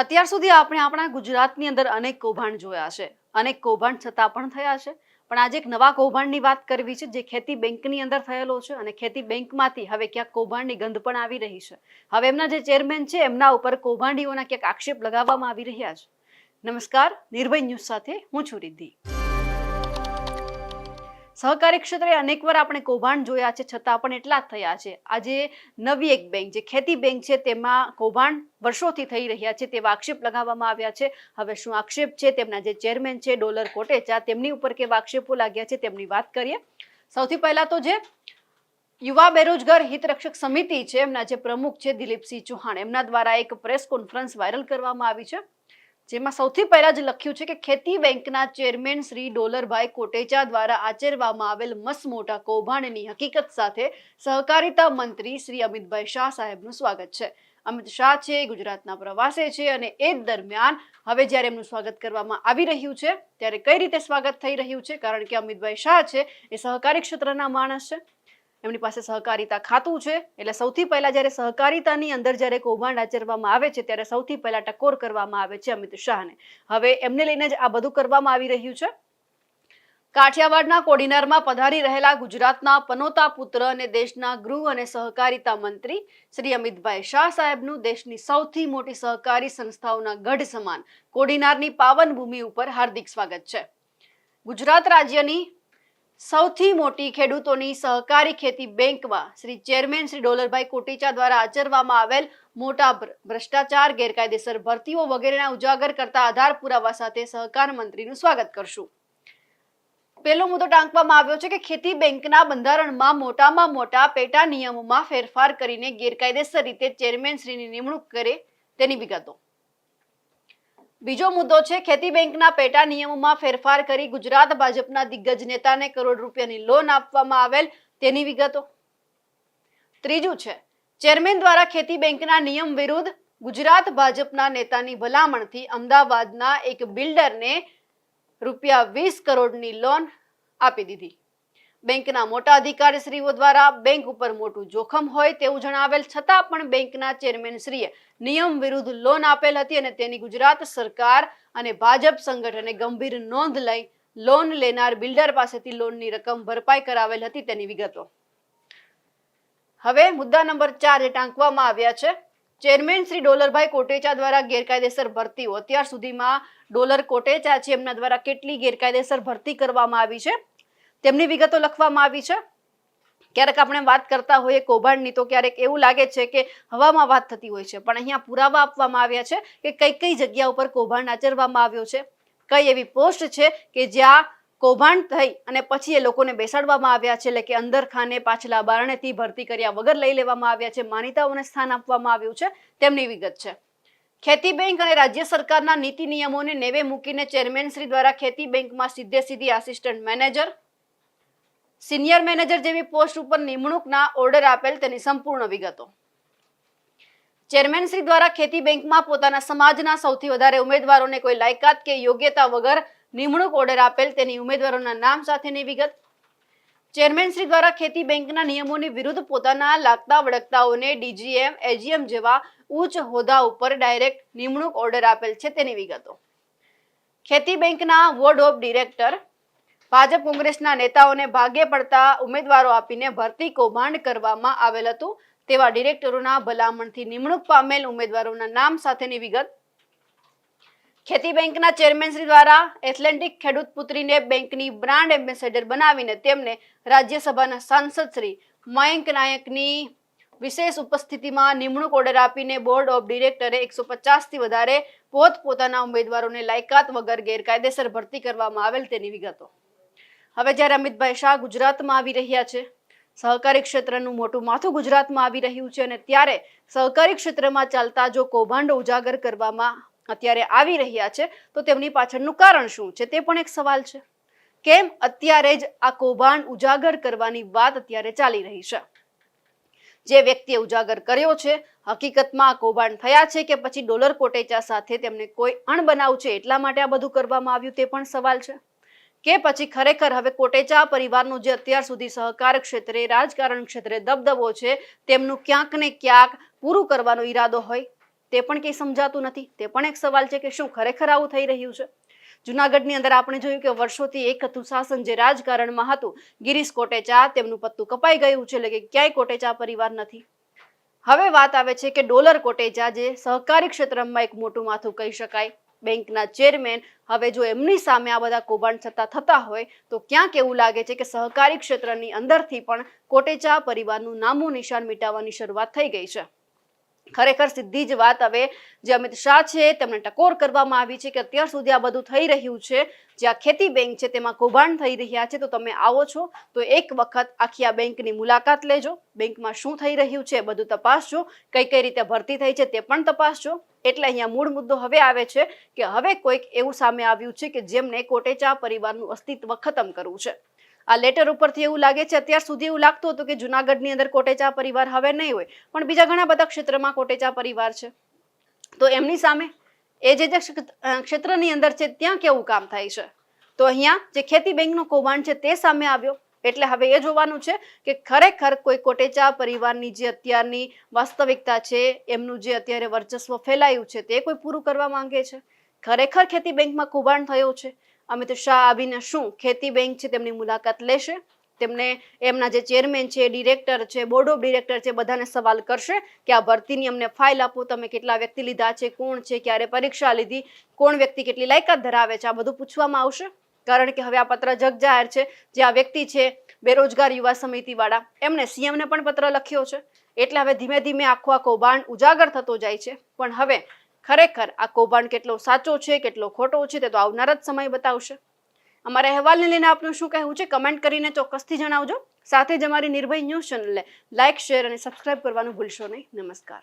અત્યાર સુધી આપણે આપણા ગુજરાતની અંદર અનેક કૌભાંડ જોયા છે. અનેક કૌભાંડ છતાં પણ થયા છે. પણ આજે એક નવા કૌભાંડની વાત કરવી છે જે ખેતી બેંકની અંદર થયેલો છે અને ખેતી બેંકમાંથી હવે ક્યાંક કૌભાંડની ગંધ પણ આવી રહી છે. હવે એમના જે ચેરમેન છે, એમના ઉપર કૌભાંડીઓના ક્યાંક આક્ષેપ લગાવવામાં આવી રહ્યા છે. નમસ્કાર, નિર્ભય ન્યૂઝ સાથે હું છું રિદ્ધિ. સહકારી ક્ષેત્રે અનેકવાર આપણે કૌભાંડ જોયા છે, છતાં પણ એટલા જ થયા છે. આજે નવી એક બેંક, જે ખેતી બેંક છે, તેમાં કૌભાંડ વર્ષોથી થઈ રહ્યા છે, તેવા આક્ષેપ લગાવવામાં આવ્યા છે. હવે શું આક્ષેપ છે? તેમના જે ચેરમેન છે, ડોલર કોટેચા, તેમની ઉપર કેવા આક્ષેપો લાગ્યા છે, તેમની વાત કરીએ. સૌથી પહેલા તો જે યુવા બેરોજગાર હિતરક્ષક સમિતિ છે, એમના જે પ્રમુખ છે, દિલીપસિંહ ચૌહાણ, એમના દ્વારા એક પ્રેસ કોન્ફરન્સ વાયરલ કરવામાં આવી છે. જેમાં સૌથી પહેલા જ લખ્યું છે કે ખેતી બેંકના ચેરમેન શ્રી ડોલરભાઈ કોટેચા દ્વારા આચરવામાં આવેલ મસ્ત મોટા કૌભાંડની હકીકત સાથે સહકારિતા મંત્રી શ્રી અમિતભાઈ શાહ સાહેબનું સ્વાગત છે. અમિત શાહ છે, ગુજરાતના પ્રવાસે છે અને એ દરમિયાન હવે જ્યારે એમનું સ્વાગત કરવામાં આવી રહ્યું છે, ત્યારે કઈ રીતે સ્વાગત થઈ રહ્યું છે? કારણ કે અમિતભાઈ શાહ છે, એ સહકારી ક્ષેત્રના માણસ છે. એમની પાસે સહકારિતા ખાતું છે. એટલે સૌથી પહેલા જ્યારે સહકારિતાની અંદર જ્યારે કૌભાંડ આચરવામાં આવે છે, ત્યારે સૌથી પહેલા ટકોર કરવામાં આવે છે અમિત શાહને. હવે એમને લઈને જ આ બધું કરવામાં આવી રહ્યું છે. કાઠિયાવાડના કોડીનારમાં પધારી રહેલા ગુજરાતના પનોતા પુત્ર અને દેશના ગૃહ અને સહકારિતા મંત્રી શ્રી અમિતભાઈ શાહ સાહેબનું દેશની સૌથી મોટી સહકારી સંસ્થાઓના ગઢ સમાન કોડીનારની પાવન ભૂમિ ઉપર હાર્દિક સ્વાગત છે. ગુજરાત રાજ્યની સૌથી મોટી ખેડૂતોની સહકારી ખેતી બેંકમાં શ્રી ચેરમેન શ્રી ડોલરભાઈ કોટેચા દ્વારા આચરવામાં આવેલ મોટા ભ્ર- ભ્રષ્ટાચાર, ગેરકાયદેસર ભરતીઓ વગેરેના ઉજાગર કરતા આધાર પુરાવા સાથે સહકાર મંત્રીનું સ્વાગત કરશું. પહેલો મુદ્દો ટાંકવામાં આવ્યો છે કે ખેતી બેંકના બંધારણમાં મોટામાં મોટા પેટા નિયમોમાં ફેરફાર કરીને ગેરકાયદેસર રીતે ચેરમેન શ્રીની નિમણૂક કરે તેની વિગતો. બીજો મુદ્દો છે, ખેતી બેંકના પેટા નિયમોમાં ફેરફાર કરી ગુજરાત ભાજપના દિગ્ગજ નેતાને કરોડ રૂપિયાની લોન આપવામાં આવેલ. તેની વિગતો. ત્રીજું છે, ચેરમેન દ્વારા ખેતી બેંકના નિયમ વિરુદ્ધ ગુજરાત ભાજપના નેતાની ભલામણથી અમદાવાદના એક બિલ્ડરને રૂપિયા વીસ કરોડની લોન આપી દીધી. બેંકના મોટા અધિકારીશ્રીઓ દ્વારા બેંક ઉપર મોટું જોખમ હોય તેવું જણાવેલ છતાં પણ બેંકના ચેરમેન શ્રીએ નિયમ વિરુદ્ધ લોન આપેલ હતી અને તેની ગુજરાત સરકાર અને ભાજપ સંગઠને ગંભીર નોંધ લઈ લોન લેનાર બિલ્ડર પાસેથી લોનની રકમ ભરપાઈ કરાવેલ હતી તેની વિગતો. હવે મુદ્દા નંબર ચાર જે ટાંકવામાં આવ્યા છે. ચેરમેન શ્રી ડોલરભાઈ કોટેચા દ્વારા ગેરકાયદેસર ભરતીઓ. અત્યાર સુધીમાં ડોલર કોટેચા છે એમના દ્વારા કેટલી ગેરકાયદેસર ભરતી કરવામાં આવી છે? તેમની વિગતો લખવામાં આવી છે. ક્યારેક આપણે વાત કરતા હોઈએ કૌભાંડની, તો ક્યારેક એવું લાગે છે કે હવામાં વાત થતી હોય છે. પણ અહીંયા પુરાવા આપવામાં આવ્યા છે કે કઈ કઈ જગ્યા ઉપર કૌભાંડ આચરવામાં આવ્યો છે. કઈ એવી પોસ્ટ છે કે જ્યાં કૌભાંડ થઈ અને પછી એ લોકોને બેસાડવામાં આવ્યા છે, એટલે કે અંદર ખાને પાછલા બારણેથી ભરતી કર્યા વગર લઈ લેવામાં આવ્યા છે માન્યતાઓને સ્થાન આપવામાં આવ્યું છે, તેમની વિગત છે. ખેતી બેંક અને રાજ્ય સરકારના નીતિ નિયમોને નેવે મૂકીને ચેરમેન શ્રી દ્વારા ખેતી બેંકમાં સીધે સીધી આસિસ્ટન્ટ મેનેજર સિનિયર મેનેજર જેવી પોસ્ટ ઉપર નિમણૂકના ઓર્ડર આપેલ તેની સંપૂર્ણ વિગતો. ચેરમેન શ્રી દ્વારા ખેતી બેંકમાં પોતાના સમાજના સૌથી વધારે ઉમેદવારોને કોઈ લાયકાત કે યોગ્યતા વગર નિમણૂક ઓર્ડર આપેલ તેની ઉમેદવારોના નામ સાથેની વિગત. ચેરમેન શ્રી દ્વારા ખેતી બેંકના નિયમોની વિરુદ્ધ પોતાના લાગતા વળગતાઓને ડીજીએમ એજીએમ જેવા ઉચ્ચ હોદ્દા ઉપર ડાયરેક્ટ નિમણૂક ઓર્ડર આપેલ છે તેની વિગતો. ખેતી બેંકના બોર્ડ ઓફ ડિરેક્ટર ભાજપ કોંગ્રેસના નેતાઓને ભાગે પડતા ઉમેદવારો આપીને ભરતી કૌભાંડ કરવામાં આવેલ હતું. તેવા ડિરેક્ટરોના ભલામણથી નિમણૂક પામેલ ઉમેદવારોના નામ સાથેની વિગત. ખેતી બેંકના ચેરમેન શ્રી દ્વારા એથ્લેન્ટિક ખેડૂત પુત્રીને બેંકની બ્રાન્ડ એમ્બેસેડર બનાવીને તેમને રાજ્યસભાના સાંસદ શ્રી મયંક નાયકની વિશેષ ઉપસ્થિતિમાં નિમણૂક ઓર્ડર આપીને બોર્ડ ઓફ ડિરેક્ટરે એકસો પચાસથી વધારે પોતપોતાના ઉમેદવારોને લાયકાત વગર ગેરકાયદેસર ભરતી કરવામાં આવેલ તેની વિગતો. હવે જ્યારે અમિતભાઈ શાહ ગુજરાતમાં આવી રહ્યા છે, સહકારી ક્ષેત્રનું મોટું માથું ગુજરાતમાં આવી રહ્યું છે અને ત્યારે સહકારી ક્ષેત્રમાં ચાલતા જો કૌભાંડો ઉજાગર કરવામાં અત્યારે આવી રહ્યા છે, તો તેમની પાછળનું કારણ શું છે તે પણ એક સવાલ છે. કેમ અત્યારે જ આ કૌભાંડ ઉજાગર કરવાની વાત અત્યારે ચાલી રહી છે? જે વ્યક્તિએ ઉજાગર કર્યો છે, હકીકતમાં આ કૌભાંડ થયા છે કે પછી ડોલર કોટેચા સાથે તેમને કોઈ અણબનાવ છે એટલા માટે આ બધું કરવામાં આવ્યું તે પણ સવાલ છે. કે પછી ખરેખર હવે કોટેચા પરિવારનો જે અત્યાર સુધી સહકાર ક્ષેત્રે, રાજકારણ ક્ષેત્રે દબદબો છે, તેમનું ક્યાંક ને ક્યાંક પૂરું કરવાનો ઈરાદો હોય, તે પણ કંઈ સમજાતું નથી. તે પણ એક સવાલ છે કે શું ખરેખર આવું થઈ રહ્યું છે? જુનાગઢની અંદર આપણે જોયું કે વર્ષોથી એક હતું શાસન જે રાજકારણમાં હતું, ગિરીશ કોટેચા તેમનું પત્તું કપાઈ ગયું છે, એટલે કે ક્યાંય કોટેચા પરિવાર નથી. હવે વાત આવે છે કે ડોલર કોટેચા જે સહકારી ક્ષેત્રમાં એક મોટું માથું કહી શકાય. બેંકના ચેરમેન. હવે જો એમની સામે આ બધા કૌભાંડ થતા થતા હોય, તો ક્યાંક એવું લાગે છે કે સહકારી ક્ષેત્રની અંદરથી પણ કોટેચા પરિવારનું નામું નિશાન મિટાવવાની શરૂઆત થઈ ગઈ છે. ખરેખર સીધી જ વાત હવે જે અમિત શાહ છે, તેમને ટકોર કરવામાં આવી છે કે અત્યાર સુધી આ બધું થઈ રહ્યું છે. જે આ ખેતી બેંક છે, તેમાં કૌભાંડ થઈ રહ્યા છે, તો તમે આવો છો, તો એક વખત આખી આ બેંકની મુલાકાત લેજો. બેંકમાં શું થઈ રહ્યું છે બધું તપાસજો. કઈ કઈ રીતે ભરતી થઈ છે, તે પણ તપાસજો. એટલે અહીંયા મૂળ મુદ્દો હવે આવે છે કે હવે કોઈક એવું સામે આવ્યું છે કે જેમને કોટેચા પરિવારનું અસ્તિત્વ ખતમ કરવું છે. આ લેટર ઉપરથી એવું લાગે છે, અત્યાર સુધી એવું લાગતું હતું કે જુનાગઢની અંદર કોટેચા પરિવાર હવે નહીં હોય, પણ બીજા ઘણા બધા ક્ષેત્રમાં કોટેચા પરિવાર છે. તો એમની સામે એ જે જે ક્ષેત્રની અંદર છે, ત્યાં કેવું કામ થાય છે? તો અહીંયા જે ખેતી બેંકનો કૌભાંડ છે, તે સામે આવ્યો. એટલે હવે એ જોવાનું છે કે ખરેખર કોઈ કોટેચા પરિવારની જે અત્યારની વાસ્તવિકતા છે, એમનું જે અત્યારે વર્ચસ્વ ફેલાયું છે, તે કોઈ પૂરું કરવા માંગે છે? ખરેખર ખેતી બેંકમાં કૌભાંડ થયો છે? અમિત શાહ આવીને શું ખેતી બેંક છે તેમની મુલાકાત લેશે? તેમને એમના જે ચેરમેન છે, ડિરેક્ટર છે, બોર્ડ ઓફ ડિરેક્ટર છે, બધાને સવાલ કરશે કે આ ભરતીની અમને ફાઇલ આપો, તમે કેટલા વ્યક્તિ લીધા છે, કોણ છે, ક્યારે પરીક્ષા લીધી, કોણ વ્યક્તિ કેટલી લાયકાત ધરાવે છે, આ બધું પૂછવામાં આવશે? કારણ કે હવે આ પત્ર જગ જાહેર છે, જે આ વ્યક્તિ છે, બેરોજગાર યુવા સમિતિવાળા. એમણે સીએમને પણ પત્ર લખ્યો છે. એટલે હવે ધીમે ધીમે આખો આ કૌભાંડ ઉજાગર થતો જાય છે. પણ હવે ખરેખર આ કૌભાંડ કેટલો સાચો છે, કેટલો ખોટો છે, તે તો આવનાર જ સમય બતાવશે. અમારા અહેવાલને લઈને આપનું શું કહેવું છે? કમેન્ટ કરીને ચોક્કસથી જણાવજો. સાથે જ અમારી નિર્ભય ન્યૂઝ ચેનલને લાઇક શેર અને સબસ્ક્રાઇબ કરવાનું ભૂલશો નહીં. નમસ્કાર.